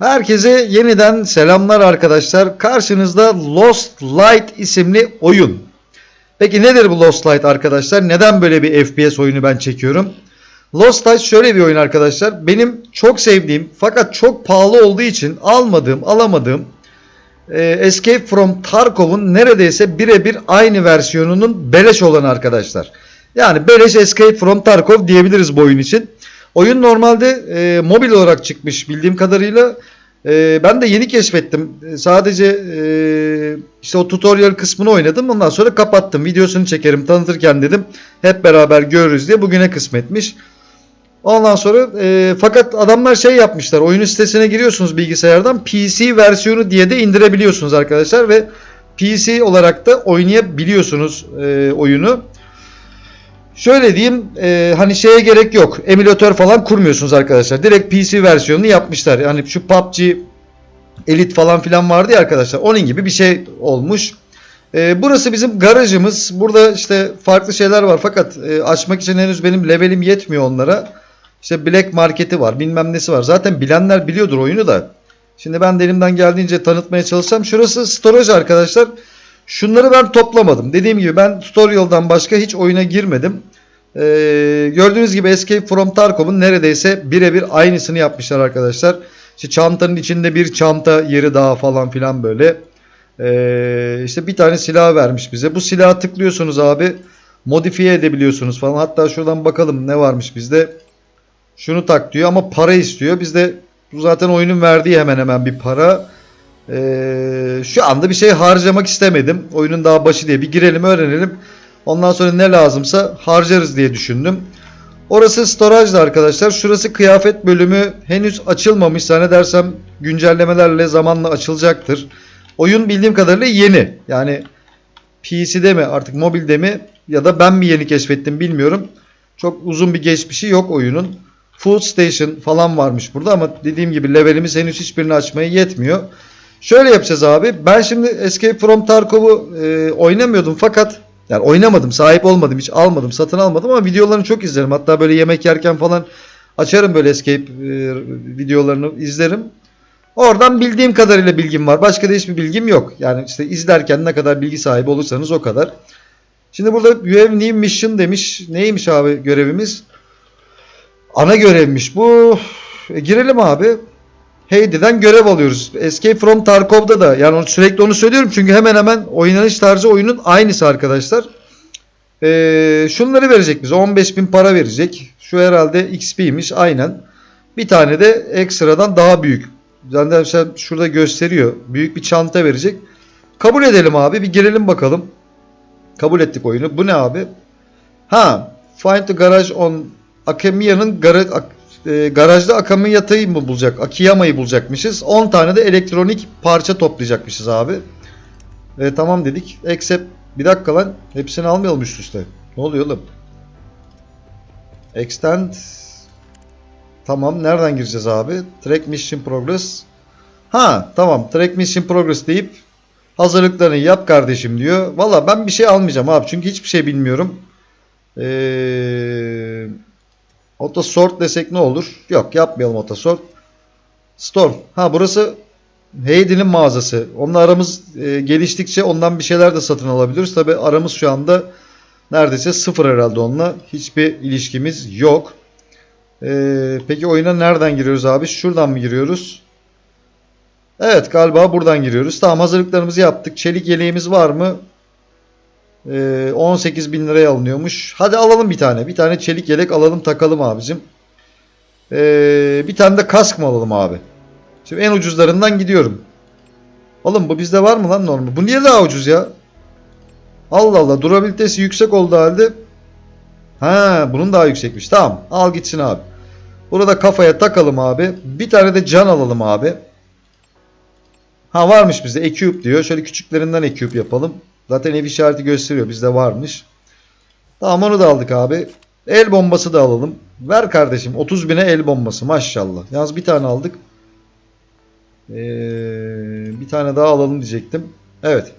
Herkese yeniden selamlar arkadaşlar. Karşınızda Lost Light isimli oyun. Peki nedir bu Lost Light arkadaşlar? Neden böyle bir FPS oyunu ben çekiyorum? Lost Light şöyle bir oyun arkadaşlar. Benim çok sevdiğim fakat çok pahalı olduğu için almadığım, alamadığım e, Escape from Tarkov'un neredeyse birebir aynı versiyonunun beleş olan arkadaşlar. Yani beleş Escape from Tarkov diyebiliriz bu oyun için. Oyun normalde e, mobil olarak çıkmış bildiğim kadarıyla. E, ben de yeni keşfettim. E, Sadece e, işte o tutorial kısmını oynadım. Ondan sonra kapattım. Videosunu çekerim tanıtırken dedim. Hep beraber görürüz diye bugüne kısmetmiş. Ondan sonra e, fakat adamlar şey yapmışlar. Oyunun sitesine giriyorsunuz bilgisayardan. PC versiyonu diye de indirebiliyorsunuz arkadaşlar ve PC olarak da oynayabiliyorsunuz e, oyunu. Şöyle diyeyim e, hani şeye gerek yok. Emülatör falan kurmuyorsunuz arkadaşlar. Direkt PC versiyonunu yapmışlar. Yani şu PUBG Elite falan filan vardı ya arkadaşlar. Onun gibi bir şey olmuş. E, burası bizim garajımız. Burada işte farklı şeyler var. Fakat e, açmak için henüz benim levelim yetmiyor onlara. İşte Black Market'i var. Bilmem nesi var. Zaten bilenler biliyordur oyunu da. Şimdi ben de elimden geldiğince tanıtmaya çalışacağım. Şurası storage arkadaşlar. Şunları ben toplamadım. Dediğim gibi ben tutorial'dan başka hiç oyuna girmedim. Ee, gördüğünüz gibi Escape from Tarkov'un neredeyse birebir aynısını yapmışlar arkadaşlar. İşte çantanın içinde bir çanta yeri daha falan filan böyle. Ee, işte bir tane silah vermiş bize. Bu silahı tıklıyorsunuz abi. Modifiye edebiliyorsunuz falan. Hatta şuradan bakalım ne varmış bizde. Şunu tak diyor ama para istiyor. Bizde bu zaten oyunun verdiği hemen hemen bir para. Ee, şu anda bir şey harcamak istemedim. Oyunun daha başı diye bir girelim öğrenelim. Ondan sonra ne lazımsa harcarız diye düşündüm. Orası storage'da arkadaşlar. Şurası kıyafet bölümü henüz açılmamış. Zannedersem güncellemelerle zamanla açılacaktır. Oyun bildiğim kadarıyla yeni. Yani PC'de mi artık mobilde mi ya da ben mi yeni keşfettim bilmiyorum. Çok uzun bir geçmişi yok oyunun. Food Station falan varmış burada ama dediğim gibi levelimiz henüz hiçbirini açmaya yetmiyor. Şöyle yapacağız abi. Ben şimdi Escape from Tarkov'u e, oynamıyordum fakat yani oynamadım, sahip olmadım, hiç almadım, satın almadım ama videolarını çok izlerim. Hatta böyle yemek yerken falan açarım böyle Escape e, videolarını izlerim. Oradan bildiğim kadarıyla bilgim var. Başka da hiçbir bilgim yok. Yani işte izlerken ne kadar bilgi sahibi olursanız o kadar. Şimdi burada you have new mission demiş. Neymiş abi görevimiz? Ana görevmiş bu. E, girelim abi. Heidi'den görev alıyoruz. Escape from Tarkov'da da yani sürekli onu söylüyorum çünkü hemen hemen oynanış tarzı oyunun aynısı arkadaşlar. Ee, şunları verecek bize 15.000 para verecek. Şu herhalde XP'ymiş aynen. Bir tane de ekstradan daha büyük. Zaten mesela şurada gösteriyor. Büyük bir çanta verecek. Kabul edelim abi bir girelim bakalım. Kabul ettik oyunu. Bu ne abi? Ha, find the garage on Akemiya'nın gara, e, garajda Akemiya'yı mı bulacak? Akiyama'yı bulacakmışız. 10 tane de elektronik parça toplayacakmışız abi. E, tamam dedik. Accept. Bir dakika lan. Hepsini almayalım üst üste. Ne oluyor oğlum? Extend. Tamam. Nereden gireceğiz abi? Track Mission Progress. Ha tamam. Track Mission Progress deyip hazırlıklarını yap kardeşim diyor. Valla ben bir şey almayacağım abi. Çünkü hiçbir şey bilmiyorum. Eee... Autosort desek ne olur? Yok yapmayalım autosort. Store. Ha burası Heidi'nin mağazası. Onunla aramız e, geliştikçe ondan bir şeyler de satın alabiliriz. Tabi aramız şu anda neredeyse sıfır herhalde onunla. Hiçbir ilişkimiz yok. E, peki oyuna nereden giriyoruz abi? Şuradan mı giriyoruz? Evet galiba buradan giriyoruz. Tamam hazırlıklarımızı yaptık. Çelik yeleğimiz var mı? 18 Ee, bin liraya alınıyormuş. Hadi alalım bir tane. Bir tane çelik yelek alalım takalım abicim. Ee, bir tane de kask mı alalım abi? Şimdi en ucuzlarından gidiyorum. Oğlum bu bizde var mı lan normal? Bu niye daha ucuz ya? Allah Allah durabilitesi yüksek oldu halde. Ha bunun daha yüksekmiş. Tamam al gitsin abi. Burada kafaya takalım abi. Bir tane de can alalım abi. Ha varmış bizde. Equip diyor. Şöyle küçüklerinden equip yapalım. Zaten ev işareti gösteriyor. Bizde varmış. Tamam onu da aldık abi. El bombası da alalım. Ver kardeşim 30 bine el bombası maşallah. Yalnız bir tane aldık. Ee, bir tane daha alalım diyecektim. Evet.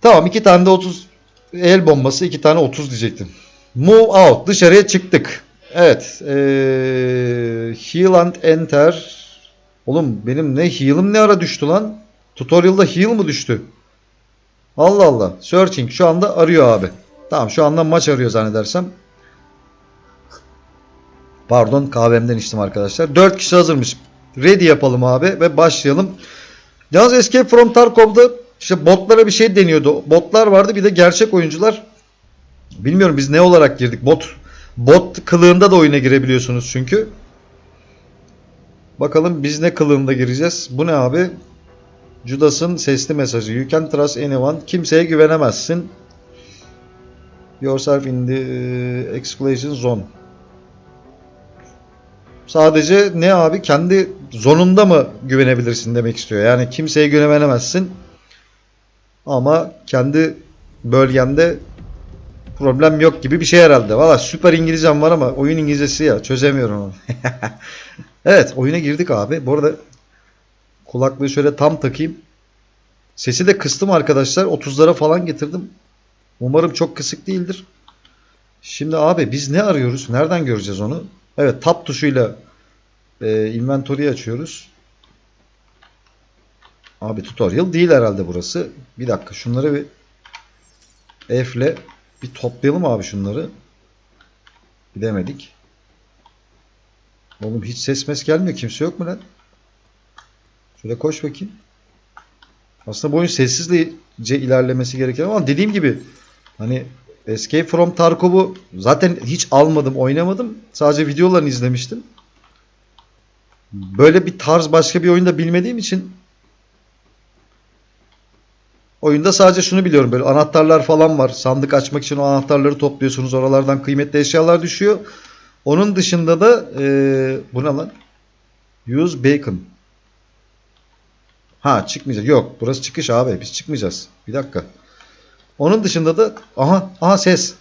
Tamam iki tane de 30 el bombası iki tane 30 diyecektim. Move out dışarıya çıktık. Evet. Ee, heal and enter. Oğlum benim ne heal'ım ne ara düştü lan? Tutorial'da heal mı düştü? Allah Allah. Searching şu anda arıyor abi. Tamam şu anda maç arıyor zannedersem. Pardon kahvemden içtim arkadaşlar. 4 kişi hazırmış. Ready yapalım abi ve başlayalım. Yalnız Escape from Tarkov'da işte botlara bir şey deniyordu. Botlar vardı bir de gerçek oyuncular. Bilmiyorum biz ne olarak girdik. Bot bot kılığında da oyuna girebiliyorsunuz çünkü. Bakalım biz ne kılığında gireceğiz. Bu ne abi? Judas'ın sesli mesajı. You can trust anyone. Kimseye güvenemezsin. Yourself in the e, exclusion zone. Sadece ne abi? Kendi zonunda mı güvenebilirsin demek istiyor. Yani kimseye güvenemezsin. Ama kendi bölgende problem yok gibi bir şey herhalde. Valla süper İngilizcem var ama oyun İngilizcesi ya çözemiyorum onu. evet oyuna girdik abi. Bu arada kulaklığı şöyle tam takayım. Sesi de kıstım arkadaşlar. 30'lara falan getirdim. Umarım çok kısık değildir. Şimdi abi biz ne arıyoruz? Nereden göreceğiz onu? Evet tab tuşuyla e, inventory'yi açıyoruz. Abi tutorial değil herhalde burası. Bir dakika şunları bir F'le bir toplayalım abi şunları. Bilemedik. Oğlum hiç ses mes gelmiyor. Kimse yok mu lan? Şöyle koş bakayım. Aslında bu oyun sessizce ilerlemesi gerekiyor ama dediğim gibi hani Escape from Tarkov'u zaten hiç almadım, oynamadım. Sadece videolarını izlemiştim. Böyle bir tarz başka bir oyunda bilmediğim için oyunda sadece şunu biliyorum böyle anahtarlar falan var. Sandık açmak için o anahtarları topluyorsunuz. Oralardan kıymetli eşyalar düşüyor. Onun dışında da eee bu ne lan? Use bacon. Ha çıkmayacak. Yok burası çıkış abi. Biz çıkmayacağız. Bir dakika. Onun dışında da aha aha ses.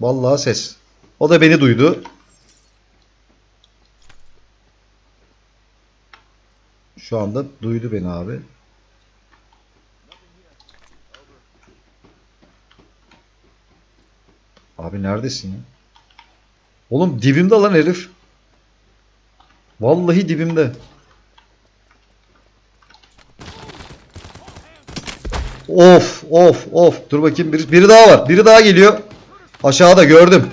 Vallahi ses. O da beni duydu. Şu anda duydu beni abi. Abi neredesin ya? Oğlum dibimde lan herif. Vallahi dibimde. Of of of. Dur bakayım biri, biri daha var. Biri daha geliyor. Aşağıda gördüm.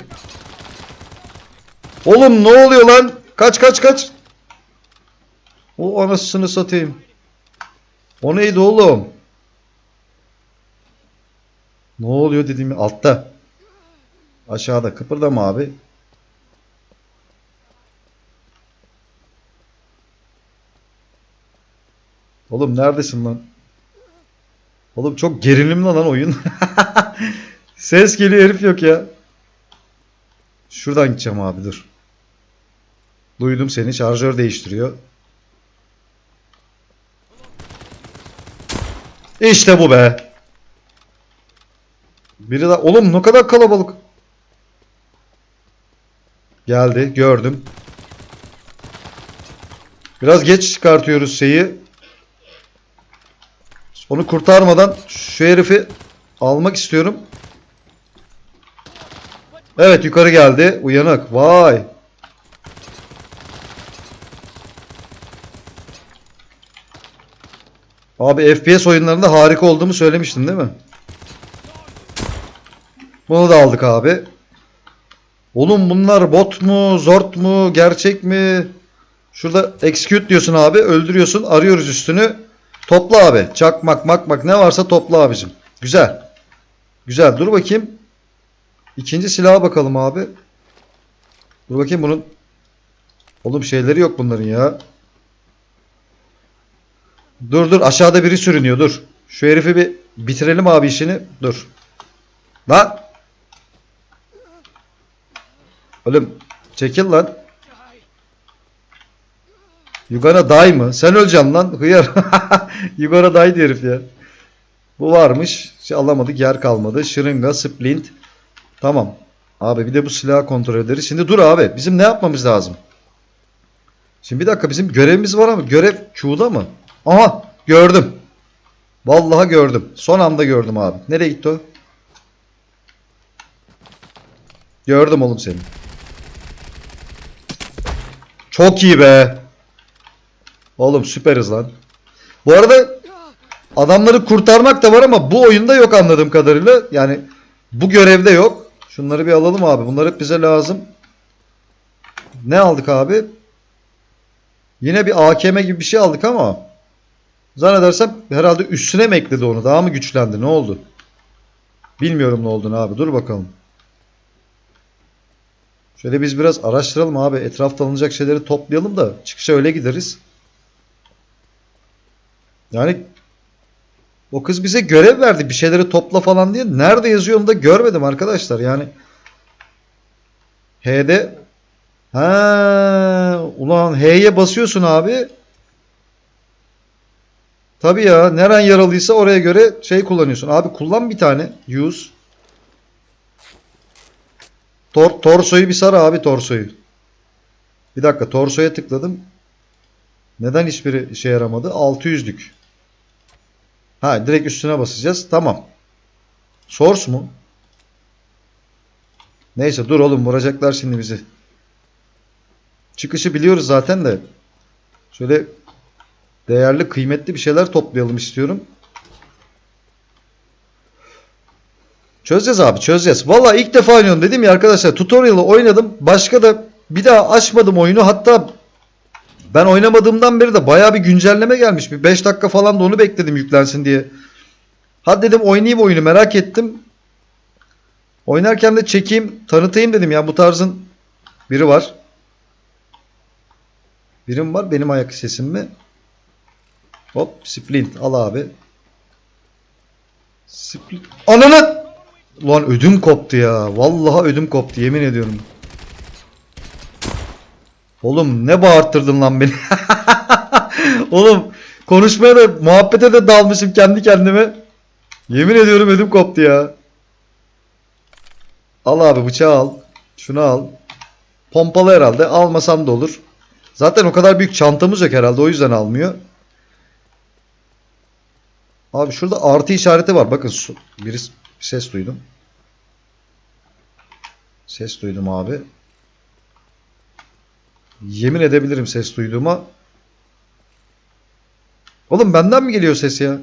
Oğlum ne oluyor lan? Kaç kaç kaç. O anasını satayım. O neydi oğlum? Ne oluyor dediğim altta. Aşağıda kıpırdama abi. Oğlum neredesin lan? Oğlum çok gerilimli lan oyun. Ses geliyor herif yok ya. Şuradan gideceğim abi dur. Duydum seni şarjör değiştiriyor. İşte bu be. Biri de oğlum ne kadar kalabalık. Geldi gördüm. Biraz geç çıkartıyoruz şeyi. Onu kurtarmadan şu herifi almak istiyorum. Evet yukarı geldi. Uyanık. Vay. Abi FPS oyunlarında harika olduğumu söylemiştim değil mi? Bunu da aldık abi. Oğlum bunlar bot mu, zort mu, gerçek mi? Şurada execute diyorsun abi, öldürüyorsun, arıyoruz üstünü. Topla abi. Çakmak, makmak ne varsa topla abicim. Güzel. Güzel. Dur bakayım. İkinci silaha bakalım abi. Dur bakayım bunun. Oğlum şeyleri yok bunların ya. Dur dur aşağıda biri sürünüyor dur. Şu herifi bir bitirelim abi işini. Dur. Lan. Oğlum çekil lan. You gonna die mı? Sen öleceksin lan. Hıyar. die diyor herif ya. Bu varmış. Şey alamadık. Yer kalmadı. Şırınga, splint. Tamam. Abi bir de bu silahı kontrol ederiz. Şimdi dur abi. Bizim ne yapmamız lazım? Şimdi bir dakika bizim görevimiz var ama görev Q'da mı? Aha gördüm. Vallahi gördüm. Son anda gördüm abi. Nereye gitti o? Gördüm oğlum seni. Çok iyi be. Oğlum süperiz lan. Bu arada adamları kurtarmak da var ama bu oyunda yok anladığım kadarıyla. Yani bu görevde yok. Şunları bir alalım abi. Bunlar hep bize lazım. Ne aldık abi? Yine bir AKM gibi bir şey aldık ama zannedersem herhalde üstüne mi ekledi onu? Daha mı güçlendi? Ne oldu? Bilmiyorum ne olduğunu abi. Dur bakalım. Şöyle biz biraz araştıralım abi. Etrafta alınacak şeyleri toplayalım da çıkışa öyle gideriz. Yani o kız bize görev verdi bir şeyleri topla falan diye. Nerede yazıyor onu da görmedim arkadaşlar. Yani H'de ha ulan H'ye basıyorsun abi. Tabii ya neren yaralıysa oraya göre şey kullanıyorsun. Abi kullan bir tane. Use. Tor torsoyu bir sar abi torsoyu. Bir dakika torsoya tıkladım. Neden hiçbiri işe yaramadı? 600'lük. Ha direkt üstüne basacağız. Tamam. Source mu? Neyse dur oğlum vuracaklar şimdi bizi. Çıkışı biliyoruz zaten de. Şöyle değerli kıymetli bir şeyler toplayalım istiyorum. Çözeceğiz abi çözeceğiz. Valla ilk defa oynuyorum dedim ya arkadaşlar tutorial'ı oynadım. Başka da bir daha açmadım oyunu. Hatta ben oynamadığımdan beri de bayağı bir güncelleme gelmiş. Bir 5 dakika falan da onu bekledim yüklensin diye. Hadi dedim oynayayım oyunu merak ettim. Oynarken de çekeyim tanıtayım dedim ya bu tarzın biri var. Birim var benim ayak sesim mi? Hop splint al abi. Splint. Ananı! Ulan ödüm koptu ya. Vallahi ödüm koptu yemin ediyorum. Oğlum ne bağırttırdın lan beni. Oğlum konuşmaya da muhabbete de dalmışım kendi kendime. Yemin ediyorum ödüm koptu ya. Al abi bıçağı al. Şunu al. Pompalı herhalde. Almasam da olur. Zaten o kadar büyük çantamız yok herhalde. O yüzden almıyor. Abi şurada artı işareti var. Bakın birisi ses duydum. Ses duydum abi. Yemin edebilirim ses duyduğuma. Oğlum benden mi geliyor ses ya?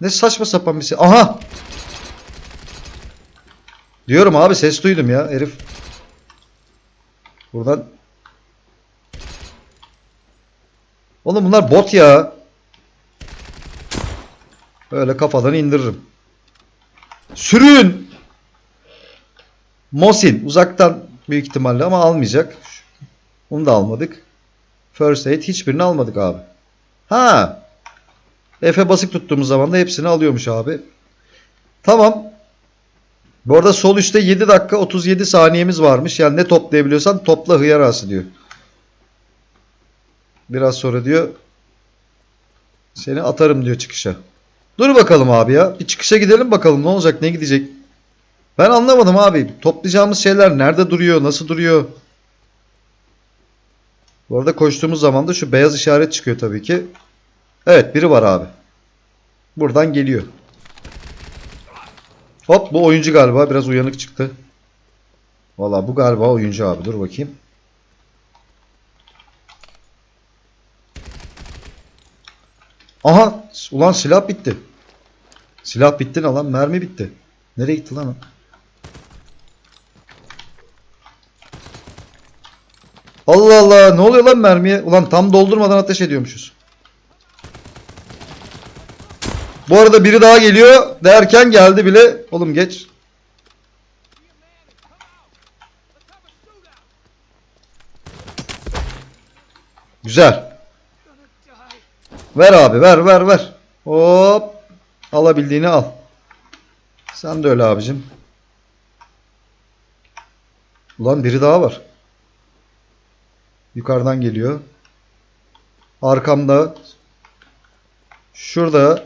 Ne saçma sapan bir ses. Aha! Diyorum abi ses duydum ya herif. Buradan. Oğlum bunlar bot ya. Böyle kafadan indiririm. Sürün! Mosin uzaktan büyük ihtimalle ama almayacak. Onu da almadık. First aid hiçbirini almadık abi. Ha. F'e basık tuttuğumuz zaman da hepsini alıyormuş abi. Tamam. Bu arada sol üstte 7 dakika 37 saniyemiz varmış. Yani ne toplayabiliyorsan topla hıyar ağası diyor. Biraz sonra diyor seni atarım diyor çıkışa. Dur bakalım abi ya. Bir çıkışa gidelim bakalım ne olacak ne gidecek. Ben anlamadım abi. Toplayacağımız şeyler nerede duruyor nasıl duruyor. Bu arada koştuğumuz zaman da şu beyaz işaret çıkıyor tabii ki. Evet biri var abi. Buradan geliyor. Hop bu oyuncu galiba biraz uyanık çıktı. Valla bu galiba oyuncu abi dur bakayım. Aha ulan silah bitti. Silah bitti ne lan mermi bitti. Nereye gitti lan o? Allah Allah ne oluyor lan mermiye? Ulan tam doldurmadan ateş ediyormuşuz. Bu arada biri daha geliyor derken geldi bile. Oğlum geç. Güzel. Ver abi ver ver ver. Hop. Alabildiğini al. Sen de öyle abicim. Ulan biri daha var. Yukarıdan geliyor. Arkamda. Şurada.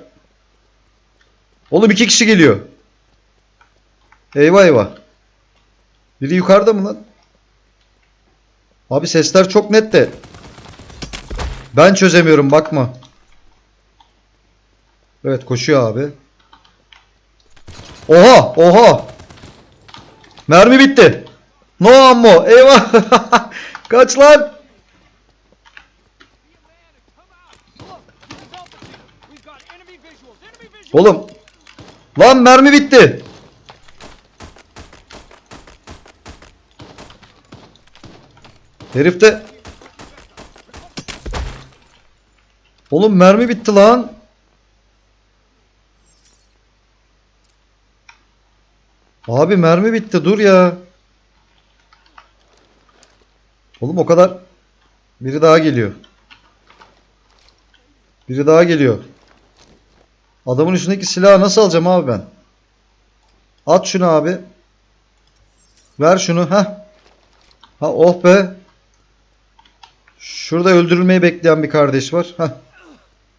Oğlum iki kişi geliyor. Eyvah eyvah. Biri yukarıda mı lan? Abi sesler çok net de. Ben çözemiyorum bakma. Evet koşuyor abi. Oha oha. Mermi bitti. No ammo. Eyvah. Kaç lan. Oğlum. Lan mermi bitti. Herif de Oğlum mermi bitti lan. Abi mermi bitti dur ya. Oğlum o kadar. Biri daha geliyor. Biri daha geliyor. Adamın üstündeki silahı nasıl alacağım abi ben? At şunu abi. Ver şunu. Heh. Ha oh be. Şurada öldürülmeyi bekleyen bir kardeş var. Heh.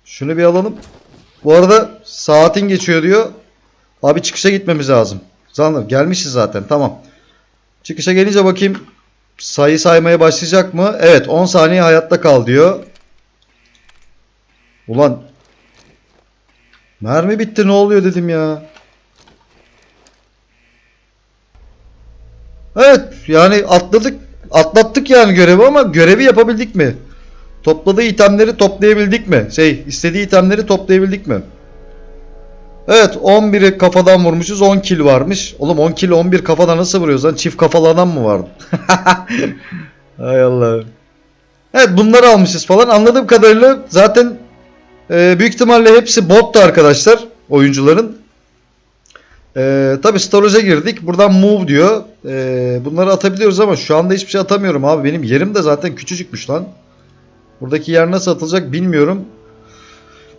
Şunu bir alalım. Bu arada saatin geçiyor diyor. Abi çıkışa gitmemiz lazım. Zanlar gelmişiz zaten tamam. Çıkışa gelince bakayım sayı saymaya başlayacak mı? Evet 10 saniye hayatta kal diyor. Ulan mermi bitti ne oluyor dedim ya. Evet yani atladık atlattık yani görevi ama görevi yapabildik mi? Topladığı itemleri toplayabildik mi? Şey istediği itemleri toplayabildik mi? Evet 11'i kafadan vurmuşuz 10 kill varmış. Oğlum 10 kill 11 kafadan nasıl vuruyoruz lan? Çift kafalı adam mı vardı? Hay Allah. Evet bunları almışız falan. Anladığım kadarıyla zaten e, büyük ihtimalle hepsi bottu arkadaşlar. Oyuncuların. E, Tabi storage'a girdik. Buradan move diyor. E, bunları atabiliyoruz ama şu anda hiçbir şey atamıyorum abi. Benim yerim de zaten küçücükmüş lan. Buradaki yer nasıl atılacak bilmiyorum.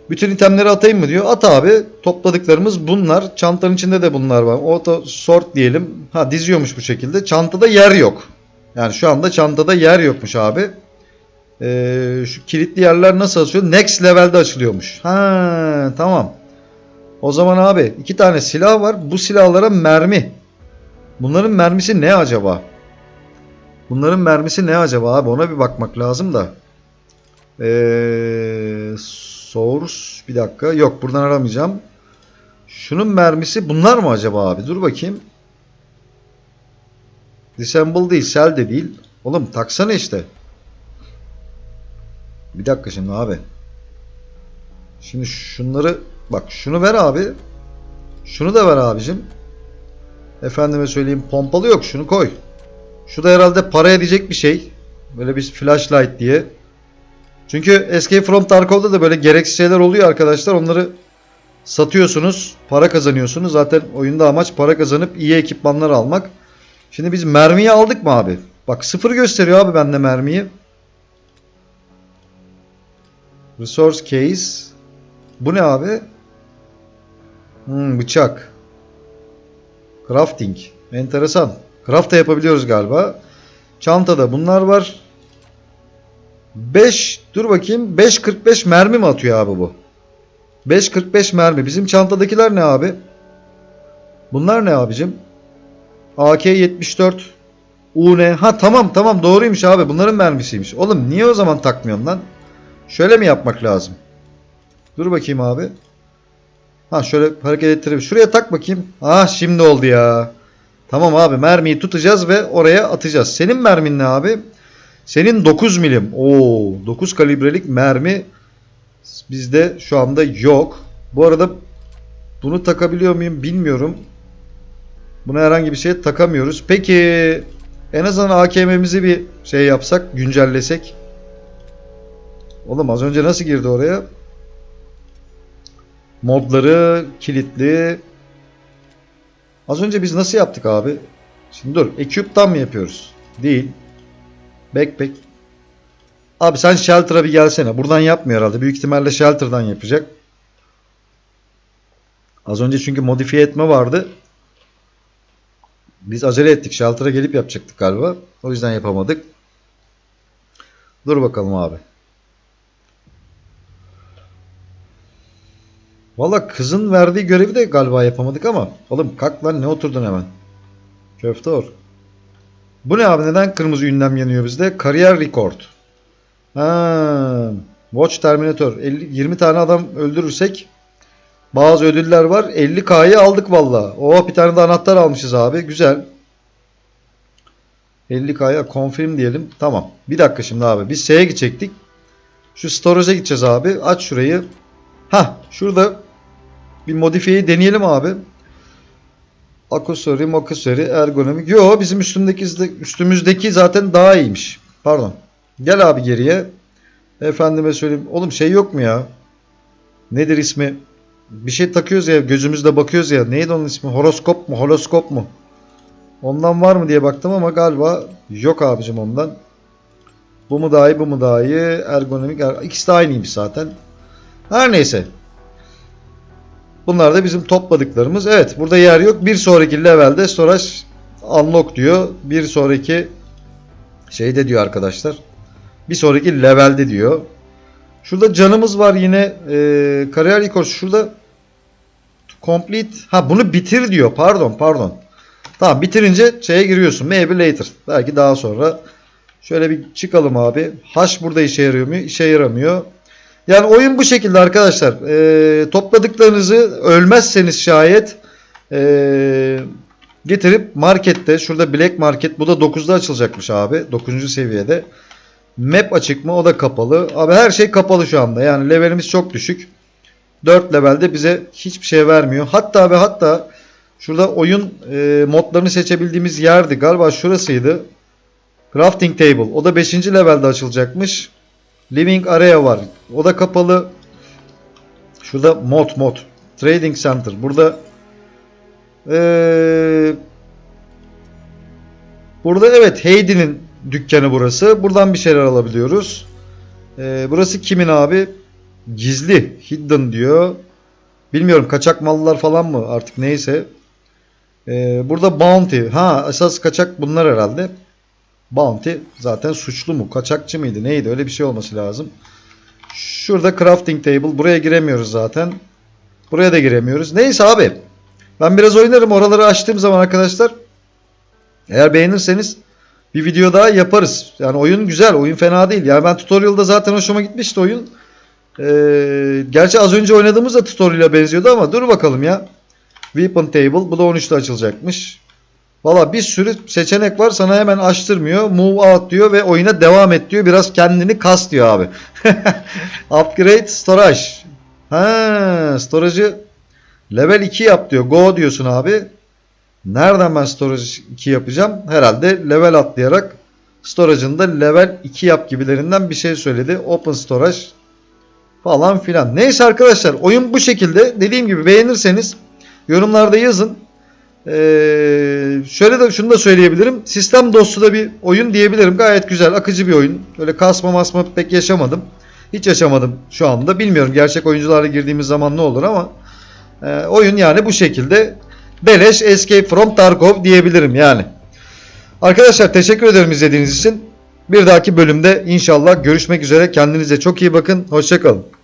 Bütün itemleri atayım mı diyor. At abi. Topladıklarımız bunlar. Çantanın içinde de bunlar var. Auto sort diyelim. Ha diziyormuş bu şekilde. Çantada yer yok. Yani şu anda çantada yer yokmuş abi. Ee, şu kilitli yerler nasıl açılıyor? Next level'de açılıyormuş. Ha tamam. O zaman abi iki tane silah var. Bu silahlara mermi. Bunların mermisi ne acaba? Bunların mermisi ne acaba abi? Ona bir bakmak lazım da. Ee, source bir dakika. Yok buradan aramayacağım. Şunun mermisi bunlar mı acaba abi? Dur bakayım. Disassemble değil, cell de değil. Oğlum taksana işte. Bir dakika şimdi abi. Şimdi şunları bak şunu ver abi. Şunu da ver abicim. Efendime söyleyeyim pompalı yok şunu koy. Şu da herhalde para edecek bir şey. Böyle bir flashlight diye. Çünkü Escape from Tarkov'da da böyle gereksiz şeyler oluyor arkadaşlar. Onları satıyorsunuz, para kazanıyorsunuz. Zaten oyunda amaç para kazanıp iyi ekipmanlar almak. Şimdi biz mermiyi aldık mı abi? Bak sıfır gösteriyor abi bende mermiyi. Resource case. Bu ne abi? Hmm, bıçak. Crafting. Enteresan. Craft da yapabiliyoruz galiba. Çantada bunlar var. 5 dur bakayım 5.45 mermi mi atıyor abi bu? 5.45 mermi. Bizim çantadakiler ne abi? Bunlar ne abicim? AK-74 UN. Ha tamam tamam doğruymuş abi. Bunların mermisiymiş. Oğlum niye o zaman takmıyorsun lan? Şöyle mi yapmak lazım? Dur bakayım abi. Ha şöyle hareket ettireyim. Şuraya tak bakayım. Ah şimdi oldu ya. Tamam abi mermiyi tutacağız ve oraya atacağız. Senin mermin ne abi? Senin 9 milim. Oo 9 kalibrelik mermi bizde şu anda yok. Bu arada bunu takabiliyor muyum bilmiyorum. Buna herhangi bir şey takamıyoruz. Peki en azından AKM'mizi bir şey yapsak, güncellesek. Oğlum az önce nasıl girdi oraya? Modları kilitli. Az önce biz nasıl yaptık abi? Şimdi dur. Equip'tan mı yapıyoruz? Değil. Backpack. Abi sen Shelter'a bir gelsene. Buradan yapmıyor herhalde. Büyük ihtimalle Shelter'dan yapacak. Az önce çünkü modifiye etme vardı. Biz acele ettik. Shelter'a gelip yapacaktık galiba. O yüzden yapamadık. Dur bakalım abi. Valla kızın verdiği görevi de galiba yapamadık ama. Oğlum kalk lan ne oturdun hemen. Köfte or. Bu ne abi neden kırmızı ünlem yanıyor bizde? Kariyer record. Ha, Watch Terminator. 50, 20 tane adam öldürürsek bazı ödüller var. 50K'yı aldık valla. Oh bir tane de anahtar almışız abi. Güzel. 50K'ya confirm diyelim. Tamam. Bir dakika şimdi abi. Biz şeye gidecektik. Şu storage'a gideceğiz abi. Aç şurayı. Ha şurada bir modifiyeyi deneyelim abi. Akusori, makusori, ergonomik. Yo bizim üstümdeki, üstümüzdeki zaten daha iyiymiş. Pardon. Gel abi geriye. Efendime söyleyeyim. Oğlum şey yok mu ya? Nedir ismi? Bir şey takıyoruz ya gözümüzle bakıyoruz ya. Neydi onun ismi? Horoskop mu? Holoskop mu? Ondan var mı diye baktım ama galiba yok abicim ondan. Bu mu daha iyi bu mu daha iyi? Ergonomik. er- İkisi de aynıymış zaten. Her neyse. Bunlar da bizim topladıklarımız. Evet burada yer yok. Bir sonraki levelde storage unlock diyor. Bir sonraki şeyde diyor arkadaşlar. Bir sonraki levelde diyor. Şurada canımız var yine. Ee, kariyer record. Şurada complete. Ha bunu bitir diyor. Pardon pardon. Tamam bitirince şeye giriyorsun. Maybe later. Belki daha sonra. Şöyle bir çıkalım abi. Haş burada işe yarıyor mu? İşe yaramıyor. Yani oyun bu şekilde arkadaşlar. Ee, topladıklarınızı ölmezseniz şayet ee, getirip markette şurada Black Market bu da 9'da açılacakmış abi. 9. seviyede. Map açık mı? O da kapalı. Abi her şey kapalı şu anda. Yani levelimiz çok düşük. 4 levelde bize hiçbir şey vermiyor. Hatta ve hatta şurada oyun e, modlarını seçebildiğimiz yerdi. Galiba şurasıydı. Crafting Table. O da 5. levelde açılacakmış. Living Area var. O da kapalı. Şurada mod mod. Trading Center. Burada ee, burada evet Heidi'nin dükkanı burası. Buradan bir şeyler alabiliyoruz. Ee, burası kimin abi? Gizli. Hidden diyor. Bilmiyorum kaçak mallar falan mı artık neyse. Ee, burada Bounty. Ha esas kaçak bunlar herhalde. Bounty zaten suçlu mu? Kaçakçı mıydı? Neydi? Öyle bir şey olması lazım. Şurada crafting table. Buraya giremiyoruz zaten. Buraya da giremiyoruz. Neyse abi. Ben biraz oynarım. Oraları açtığım zaman arkadaşlar. Eğer beğenirseniz bir video daha yaparız. Yani oyun güzel. Oyun fena değil. Yani ben tutorial'da zaten hoşuma gitmişti oyun. Ee, gerçi az önce oynadığımız da tutorial'a benziyordu ama dur bakalım ya. Weapon table. Bu da 13'te açılacakmış. Valla bir sürü seçenek var sana hemen açtırmıyor. Move out diyor ve oyuna devam et diyor. Biraz kendini kas diyor abi. Upgrade storage. Ha, storage'ı level 2 yap diyor. Go diyorsun abi. Nereden ben storage 2 yapacağım? Herhalde level atlayarak storage'ını da level 2 yap gibilerinden bir şey söyledi. Open storage falan filan. Neyse arkadaşlar oyun bu şekilde. Dediğim gibi beğenirseniz yorumlarda yazın. Ee, şöyle de şunu da söyleyebilirim. Sistem dostu da bir oyun diyebilirim. Gayet güzel, akıcı bir oyun. Öyle kasma masma pek yaşamadım. Hiç yaşamadım şu anda. Bilmiyorum gerçek oyuncularla girdiğimiz zaman ne olur ama e, oyun yani bu şekilde beleş Escape from Tarkov diyebilirim yani. Arkadaşlar teşekkür ederim izlediğiniz için. Bir dahaki bölümde inşallah görüşmek üzere. Kendinize çok iyi bakın. Hoşçakalın.